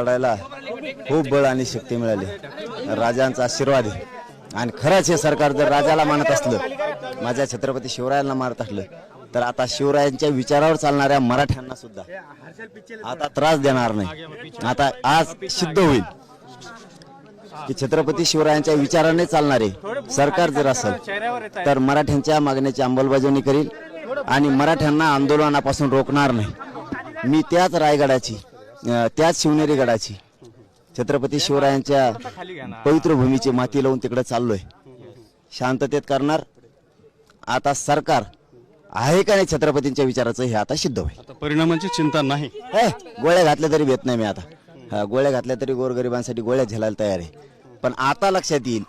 लढायला खूप बळ आणि शक्ती मिळाली. राजांचा आशीर्वाद आहे. आणि खरंच हे सरकार जर राजाला मानत असलं माझ्या छत्रपती शिवरायांना मारत असलं तर आता शिवरायांच्या विचारावर चालणाऱ्या मराठ्यांना सुद्धा आता त्रास देणार नाही. आता आज सिद्ध होईल की छत्रपती शिवरायांच्या विचाराने चालणारे सरकार जर असेल तर मराठ्यांच्या मागण्याची अंमलबजावणी करील आणि मराठ्यांना आंदोलनापासून रोखणार नाही. मी त्याच रायगडाची अं, त्याच शिवनेरी गडाची. छत्रपती शिवरायांच्या पवित्र भूमीची माती लावून तिकडे चाललोय. शांततेत करणार. आता सरकार आहे का नाही छत्रपतींच्या विचाराचं हे आता सिद्ध होईल. आता परिणामांची चिंता नाही. हे गोळ्या घातल्या तरी भेट नाही मी आता. हा, गोळ्या घातल्या तरी गोरगरिबांसाठी गोळ्या झेलायला तयार आहे. पण आता लक्षात येईल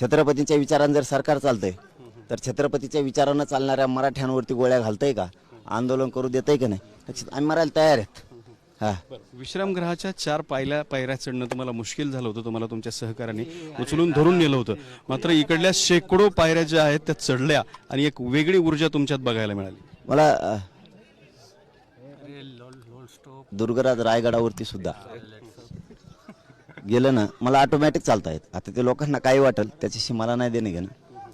छत्रपतींच्या विचारानं जर सरकार चालतंय तर छत्रपतीच्या विचारानं चालणाऱ्या मराठ्यांवरती गोळ्या घालतंय का? आंदोलन करू देतंय का नाही? आम्ही मरायला तयार आहेत. हा. विश्रामगृहाच्या चार पायऱ्या पायऱ्या चढणं तुम्हाला मुश्किल झालं होतं तुम्हाला तुमच्या सहकाऱ्यांनी उचलून धरून नेलं होतं. मात्र इकडल्या शेकडो पायऱ्या ज्या आहेत त्या चढल्या आणि एक वेगळी ऊर्जा तुमच्यात बघायला मिळाली. मला अ, दुर्गराज रायगडावरती सुद्धा. गेलं ना मला ऑटोमॅटिक चालता येत. आता ते लोकांना काही वाटेल त्याच्याशी मला नाही देणे घेणं.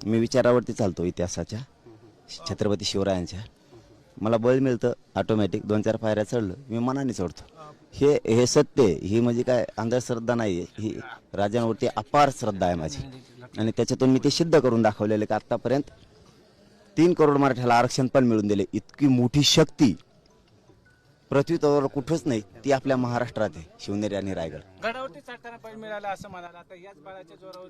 मी विचारावरती चालतो इतिहासाच्या छत्रपती शिवरायांच्या. मला बळ मिळतं ऑटोमॅटिक दोन चार पायऱ्या चढलं मी मनाने चढतो हे हे सत्य. ही म्हणजे काय अंधश्रद्धा नाही आहे ही राजांवरती अपार श्रद्धा आहे माझी. आणि त्याच्यातून मी ते सिद्ध करून दाखवलेले की आत्तापर्यंत तीन करोड मराठ्याला आरक्षण पण मिळून दिले इतकी मोठी शक्ती पृथ्वी तवर कुठंच नाही ती आपल्या महाराष्ट्रात आहे शिवनेरी आणि रायगड. गडावरती चढताना पाहिजे मिळाला असं म्हणाला. आता याच बाळाच्या जोरावर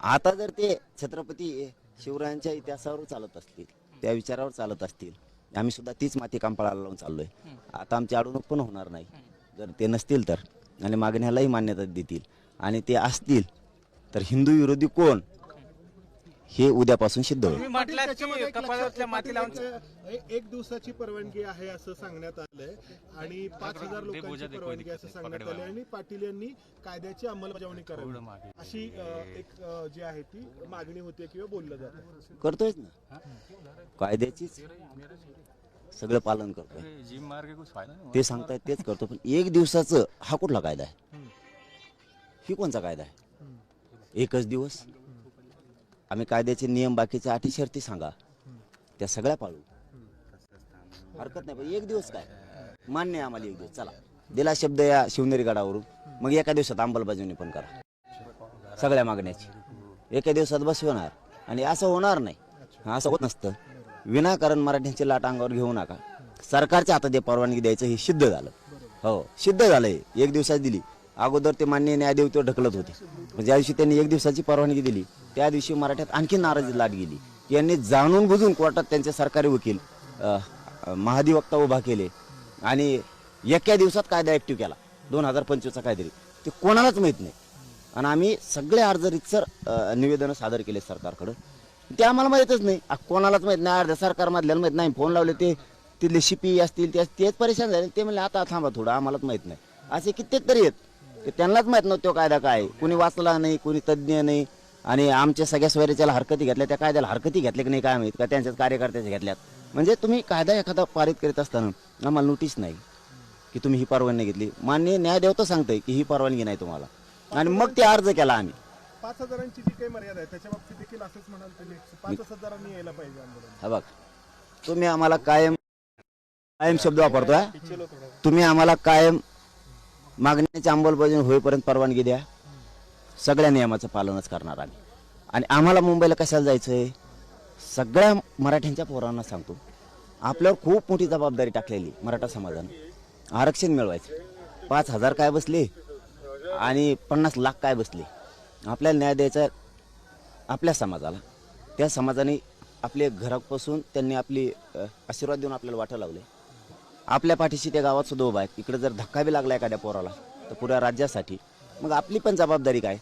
आता जर ते छत्रपती शिवरायांच्या इतिहासावर चालत असतील त्या विचारावर चालत असतील. आम्ही सुद्धा तीच माती कांपळाला लावून चाललोय. आता आमची अडवणूक पण होणार नाही. जर ते नसतील तर. आणि मागण्यालाही मान्यता देतील. आणि ते असतील तर हिंदू विरोधी कोण? हे उद्यापासून सिद्ध होईल. तुम्ही म्हटलात की कपाळातल्या माती लावून ए- एक दिवसाची परवानगी आहे असं सांगण्यात आलंय. आणि पाच हजार लोकांची परवानगी असं सांगण्यात आलंय. आणि पाटील यांनी कायद्याची अंमलबजावणी करावी. अशी एक जी आहे ती मागणी होते किंवा बोललं जातं करतोयच ना. कायद्याचीच सगळं पालन करतोय. ते सांगतायत तेच करतो. पण एक दिवसाचं हा कुठला कायदा आहे? ही कोणचा कायदा आहे? एकच दिवस? आम्ही कायद्याचे नियम बाकीच्या अटी शर्ती सांगा. त्या सगळ्या पाळू. हरकत नाही पण एक दिवस काय? मान्य आहे आम्हाला एक दिवस. चला. दिला शब्द या शिवनेरी गडावरून. मग एका दिवसात अंमलबजावणी पण करा. सगळ्या मागण्याची. एका दिवसात बसवणार. आणि असं होणार नाही. असं होत नसतं. विनाकारण मराठ्यांची लाट अंगावर घेऊ नका. सरकारच्या हातात जे परवानगी द्यायचं हे सिद्ध झालं. हो सिद्ध झालंय. एक दिवसात दिली. अगोदर ते मान्य न्यायदेवते ढकलत होते. म्हणजे ज्या दिवशी त्यांनी एक दिवसाची परवानगी दिली. त्या दिवशी मराठ्यात आणखी नाराजी लाट गेली. यांनी जाणून बुजून कोर्टात त्यांचे सरकारी वकील महाधिवक्ता उभा केले आणि एका दिवसात कायदा ऍक्टिव्ह केला. दोन हजार पंचवीसचा कायदरी ते कोणालाच माहीत नाही. आणि आम्ही सगळे अर्ज रितसर निवेदन सादर केले सरकारकडं. ते आम्हाला माहीतच नाही. कोणालाच माहीत नाही. अर्ध्या सरकार माहीत नाही. फोन लावले ते तिथले शिपी असतील ते तेच परेशान झाले. ते म्हणले आता थांबा थोडं. आम्हालाच माहीत नाही. असे कित्येक तरी आहेत. त्यांनाच माहीत नव्हतो कायदा काय आहे. कुणी वाचला नाही कुणी तज्ज्ञ नाही. आणि आमच्या सगळ्या स्वैराच्याला हरकती घेतल्या त्या कायद्याला हरकती घेतल्या की नाही काय माहीत? का त्यांच्याच कार्यकर्त्याच्या घेतल्यात? म्हणजे तुम्ही कायदा एखादा पारित करीत असताना आम्हाला नोटीस नाही की तुम्ही ही परवानगी घेतली. मान्य न्यायदेवता सांगतंय की ही परवानगी नाही तुम्हाला. आणि मग ते अर्ज केला आम्ही. पाच हजारांची जी काही मर्यादा आहे त्याच्या बाबतीत देखील असंच म्हणाल तुम्ही. पाच हजारांनी यायला पाहिजे आंदोलन. हा बघ. तुम्ही आम्हाला कायम कायम शब्द वापरतोय तुम्ही आम्हाला कायम मागण्याची अंमलबजावणी होईपर्यंत परवानगी द्या. सगळ्या नियमाचं पालनच करणार आम्ही. आणि आम्हाला मुंबईला कशाला जायचं आहे सगळ्या मराठ्यांच्या पोरांना सांगतो. आपल्यावर खूप मोठी जबाबदारी टाकलेली मराठा समाजानं. आरक्षण मिळवायचं. पाच हजार काय बसले? आणि पन्नास लाख काय बसले? आपल्याला न्याय द्यायचा आपल्या समाजाला. त्या समाजाने आपले घरापासून त्यांनी आपली आशीर्वाद देऊन आपल्याला वाटा लावले आपल्या पाठीशी त्या गावात सुद्धा उभा आहेत. इकडे जर धक्का बी लागला एखाद्या पोराला तर पुऱ्या राज्यासाठी मग आपली पण जबाबदारी काय?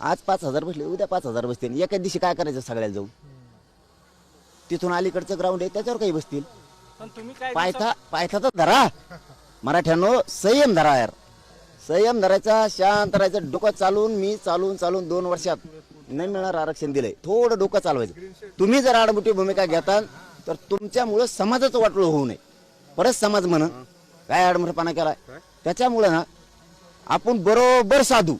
आज पाच हजार बसले उद्या पाच हजार बसतील. एका दिवशी काय करायचं सगळ्याला जाऊन? तिथून अलीकडचं ग्राउंड आहे त्याच्यावर काही बसतील. पण तुम्ही काय पायथा पायथाचा धरा. मराठ्यानो संयम धरा यार संयम धरायचा शांत राहायचं. डोकं चालून मी चालून चालून दोन वर्षात नाही मिळणार आरक्षण दिलंय. थोडं डोकं चालवायचं. तुम्ही जर आडमुठी भूमिका घेताल तर तुमच्यामुळं समाजाचं वाटलं होऊ नये. परत समाज म्हणून काय आडमरपणा केलाय? त्याच्यामुळे ना आपण बरोबर साधू.